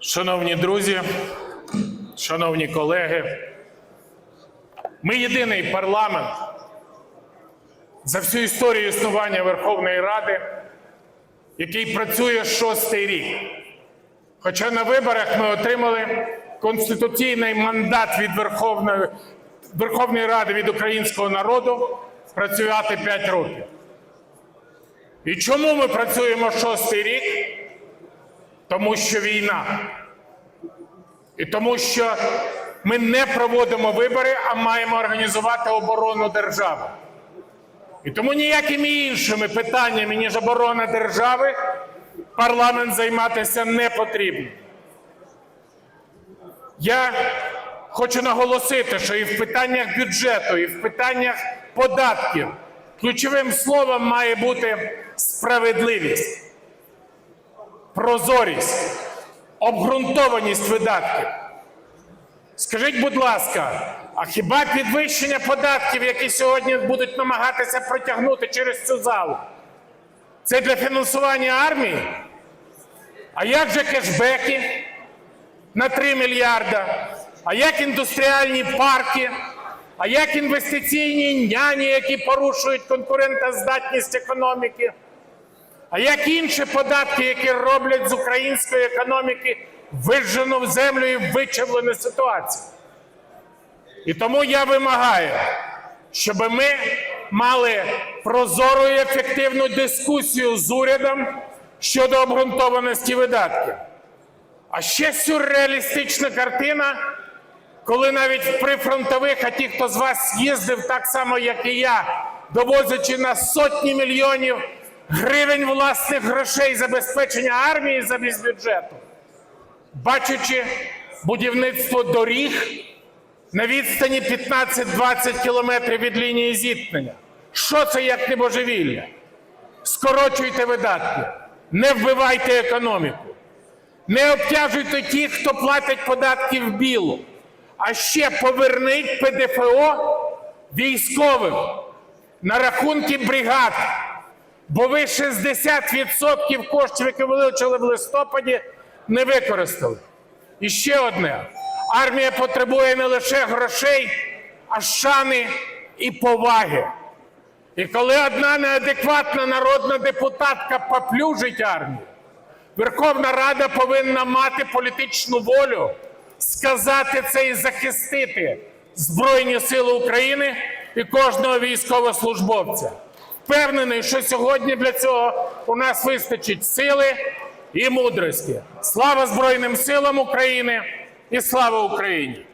Шановні друзі, шановні колеги, ми єдиний парламент за всю історію існування Верховної Ради, який працює шостий рік. Хоча на виборах ми отримали конституційний мандат від Верховної, Верховної Ради від українського народу працювати 5 років. І чому ми працюємо шостий рік? Тому що війна. І тому що ми не проводимо вибори, а маємо організувати оборону держави. І тому ніякими іншими питаннями, ніж оборона держави, парламент займатися не потрібно. Я хочу наголосити, що і в питаннях бюджету, і в питаннях податків ключовим словом має бути справедливість прозорість, обґрунтованість видатків. Скажіть, будь ласка, а хіба підвищення податків, які сьогодні будуть намагатися протягнути через цю залу, це для фінансування армії? А як же кешбеки на 3 мільярда? А як індустріальні парки? А як інвестиційні няні, які порушують конкурентоздатність економіки? А як інші податки, які роблять з української економіки вижжену в землю і вичавлену ситуацію? І тому я вимагаю, щоб ми мали прозору і ефективну дискусію з урядом щодо обґрунтованості видатків. А ще сюрреалістична картина, коли навіть в прифронтових, а ті, хто з вас їздив так само, як і я, довозячи на сотні мільйонів гривень власних грошей забезпечення армії замість бюджету, бачачи будівництво доріг на відстані 15-20 кілометрів від лінії зіткнення. Що це як не божевілля? Скорочуйте видатки, не вбивайте економіку, не обтяжуйте тих, хто платить податки в білу, а ще поверніть ПДФО військовим на рахунки бригад. Бо ви 60% коштів, які вилучили в листопаді, не використали. І ще одне: армія потребує не лише грошей, а шани і поваги. І коли одна неадекватна народна депутатка поплюжить армію, Верховна Рада повинна мати політичну волю сказати це і захистити Збройні Сили України і кожного військовослужбовця. Впевнений, що сьогодні для цього у нас вистачить сили і мудрості. Слава Збройним силам України і слава Україні!